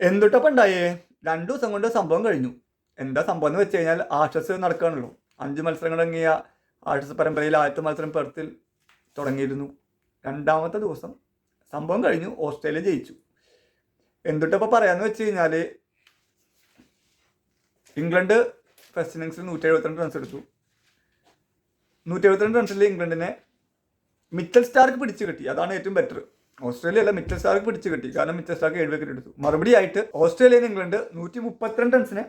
എന്തുട്ടപ്പം ഉണ്ടായേ രണ്ടു ദിവസം കൊണ്ട് സംഭവം കഴിഞ്ഞു. എന്താ സംഭവം എന്ന് വെച്ച് കഴിഞ്ഞാൽ ആഷസ് നടക്കുകയാണല്ലോ അഞ്ച് മത്സരങ്ങൾ അടങ്ങിയ ആഷസ് പരമ്പരയിൽ ആദ്യത്തെ മത്സരം പെർത്തിൽ തുടങ്ങിയിരുന്നു. രണ്ടാമത്തെ ദിവസം സംഭവം കഴിഞ്ഞു ഓസ്ട്രേലിയ ജയിച്ചു. എന്തിട്ടപ്പോൾ പറയാമെന്ന് വെച്ച് കഴിഞ്ഞാൽ ഇംഗ്ലണ്ട് ഫസ്റ്റ് ഇന്നിങ്സിൽ നൂറ്റി എഴുപത്തിരണ്ട് റൺസ് എടുത്തു. നൂറ്റി എഴുപത്തിരണ്ട് റൺസിൽ ഇംഗ്ലണ്ടിനെ മിച്ചൽ സ്റ്റാർക്ക് പിടിച്ചു കിട്ടി. അതാണ് ഏറ്റവും ബെറ്റർ ഓസ്ട്രേലിയ അല്ല മിച്ചൽ സ്റ്റാർക്ക് പിടിച്ചു കിട്ടി. കാരണം മിച്ചൽ സ്റ്റാർക്ക് ഏഴ് വിക്കറ്റ് എടുത്തു. മറുപടി ആയിട്ട് ഓസ്ട്രേലിയൻ ഇംഗ്ലണ്ട് നൂറ്റി മുപ്പത്തിരണ്ട് റൺസിനെ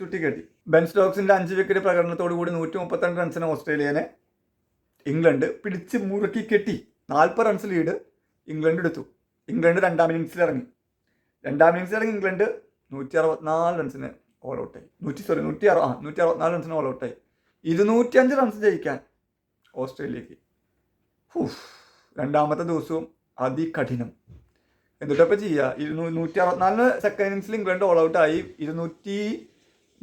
ചുട്ടിക്കെട്ടി ബെൻ സ്റ്റോക്സിന്റെ അഞ്ച് വിക്കറ്റ് പ്രകടനത്തോടു കൂടി നൂറ്റി മുപ്പത്തിരണ്ട് റൺസിന് ഓസ്ട്രേലിയനെ ഇംഗ്ലണ്ട് പിടിച്ച് മുറുക്കി കെട്ടി. നാൽപ്പത് റൺസ് ലീഡ് ഇംഗ്ലണ്ട് എടുത്തു. ഇംഗ്ലണ്ട് രണ്ടാം ഇന്നിങ്സിൽ ഇറങ്ങി. രണ്ടാം ഇന്നിങ്സിൽ ഇറങ്ങി ഇംഗ്ലണ്ട് നൂറ്റി അറുപത്തിനാല് റൺസിന് ഓൾ ആയി. നൂറ്റി സോറി നൂറ്റി അറു ആ നൂറ്റി അറുപത്തിനാല് റൺസിന് ഓൾ ഔട്ടായി ഇരുന്നൂറ്റിയഞ്ച് റൺസ് ജയിക്കാൻ ഓസ്ട്രേലിയക്ക്. രണ്ടാമത്തെ ദിവസവും അതികഠിനം. എന്നിട്ടപ്പോൾ ചെയ്യുക ഇരുന്നൂ നൂറ്റി അറുപത്തിനാലിന് സെക്കൻഡ് ഇന്നിങ്സിൽ ഇംഗ്ലണ്ട് ഓൾ ഔട്ടായി ഇരുന്നൂറ്റി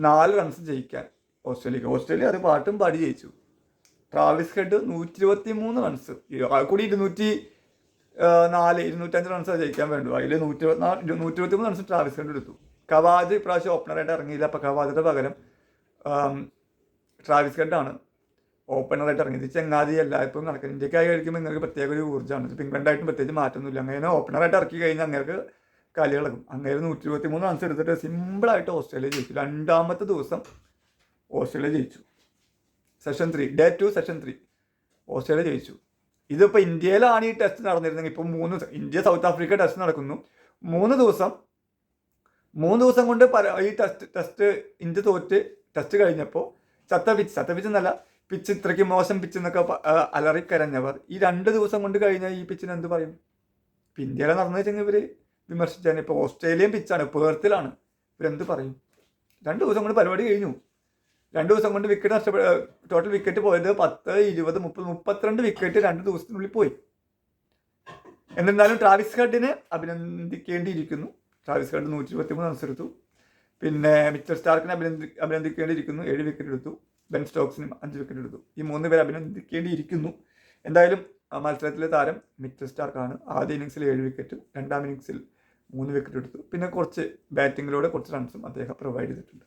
നാല് റൺസ് ജയിക്കാൻ ഓസ്ട്രേലിയക്ക്. ഓസ്ട്രേലിയ അത് പാട്ടും പാടി ജയിച്ചു. ട്രാവിസ് ഹെഡ് നൂറ്റി ഇരുപത്തി മൂന്ന് റൺസ് കൂടി ഇരുന്നൂറ്റി നാല് ഇരുന്നൂറ്റഞ്ച് റൺസ് ജയിക്കാൻ വേണ്ടു. അതിൽ നൂറ്റി ഇരുപത്തിനാല് നൂറ്റി ഇരുപത്തി മൂന്ന് റൺസ് ട്രാവിസ് ഹെഡ് എടുത്തു. കവാജ് ഇപ്രാവശ്യം ഓപ്പണറായിട്ട് ഇറങ്ങിയില്ല. അപ്പോൾ കവാജിന്റെ പകരം ട്രാവിസ് ഹെഡാണ് ഓപ്പണറായിട്ട് ഇറങ്ങി. ഇത് ചങ്ങാതി എല്ലായ്പ്പോഴും നടക്കുന്നത് ഇന്ത്യക്കായി കളിക്കുമ്പോൾ നിങ്ങൾക്ക് പ്രത്യേക ഒരു ഊർജമാണ്. ഇപ്പം ഇംഗ്ലണ്ടായിട്ടും പ്രത്യേകിച്ച് മാറ്റമൊന്നുമില്ല. അങ്ങനെ ഓപ്പണറായിട്ട് ഇറക്കി കഴിഞ്ഞാൽ അങ്ങേർക്ക് കളി ഇളകും. അങ്ങനെ നൂറ്റി ഇരുപത്തി മൂന്ന് റൺസ് എടുത്തിട്ട് സിമ്പിളായിട്ട് ഓസ്ട്രേലിയ ജയിച്ചു. രണ്ടാമത്തെ ദിവസം ഓസ്ട്രേലിയ ജയിച്ചു. Session three day two session three Australia ജയിച്ചു. ഇതിപ്പോൾ ഇന്ത്യയിലാണ് ഈ ടെസ്റ്റ് നടന്നിരുന്നെങ്കിൽ ഇപ്പോൾ മൂന്ന് ഇന്ത്യ സൗത്ത് ആഫ്രിക്ക ടെസ്റ്റ് നടക്കുന്നു. മൂന്ന് ദിവസം മൂന്ന് ദിവസം കൊണ്ട് ഈ ടെസ്റ്റ് ടെസ്റ്റ് ഇന്ത്യ തോറ്റ് ടെസ്റ്റ് കഴിഞ്ഞപ്പോൾ ചത്ത പിച്ച് ചത്ത പിച്ച് എന്നല്ല പിച്ച് ഇത്രയ്ക്ക് മോശം പിച്ച് എന്നൊക്കെ അലറിക്കരഞ്ഞവർ. ഈ രണ്ട് ദിവസം കൊണ്ട് കഴിഞ്ഞാൽ ഈ പിച്ചിന് എന്ത് പറയും? ഇപ്പം ഇന്ത്യയിലെ നടന്നു വെച്ചെങ്കിൽ ഇവർ വിമർശിച്ചാണ്. ഇപ്പോൾ ഓസ്ട്രേലിയൻ പിച്ചാണ് പേർത്തിലാണ്. ഇവരെന്ത് പറയും? രണ്ട് ദിവസം കൊണ്ട് പരിപാടി കഴിഞ്ഞു. രണ്ട് ദിവസം കൊണ്ട് വിക്കറ്റ് നഷ്ടപ്പെട്ട ടോട്ടൽ വിക്കറ്റ് പോയത് പത്ത് ഇരുപത് മുപ്പത് മുപ്പത്തിരണ്ട് വിക്കറ്റ് രണ്ട് ദിവസത്തിനുള്ളിൽ പോയി. എന്നിരുന്നാലും ട്രാവിസ് ഹഡിനെ അഭിനന്ദിക്കേണ്ടിയിരിക്കുന്നു. ട്രാവിസ് ഹഡ് നൂറ്റി ഇരുപത്തി മൂന്ന് റൺസ് എടുത്തു. പിന്നെ മിസ്റ്റർ സ്റ്റാർക്കിനെ അഭിനന്ദി അഭിനന്ദിക്കേണ്ടിയിരിക്കുന്നു. ഏഴ് വിക്കറ്റ് എടുത്തു. ബെൻ സ്റ്റോക്സിനും അഞ്ച് വിക്കറ്റ് എടുത്തു. ഈ മൂന്ന് പേരെ അഭിനന്ദിക്കേണ്ടിയിരിക്കുന്നു. എന്തായാലും മത്സരത്തിലെ താരം മിസ്റ്റർ സ്റ്റാർക്കാണ്. ആദ്യ ഇന്നിങ്സിൽ ഏഴ് വിക്കറ്റും രണ്ടാം ഇന്നിങ്സിൽ മൂന്ന് വിക്കറ്റ് എടുത്തു. പിന്നെ കുറച്ച് ബാറ്റിങ്ങിലൂടെ കുറച്ച് റൺസും അദ്ദേഹം പ്രൊവൈഡ് ചെയ്തിട്ടുണ്ട്.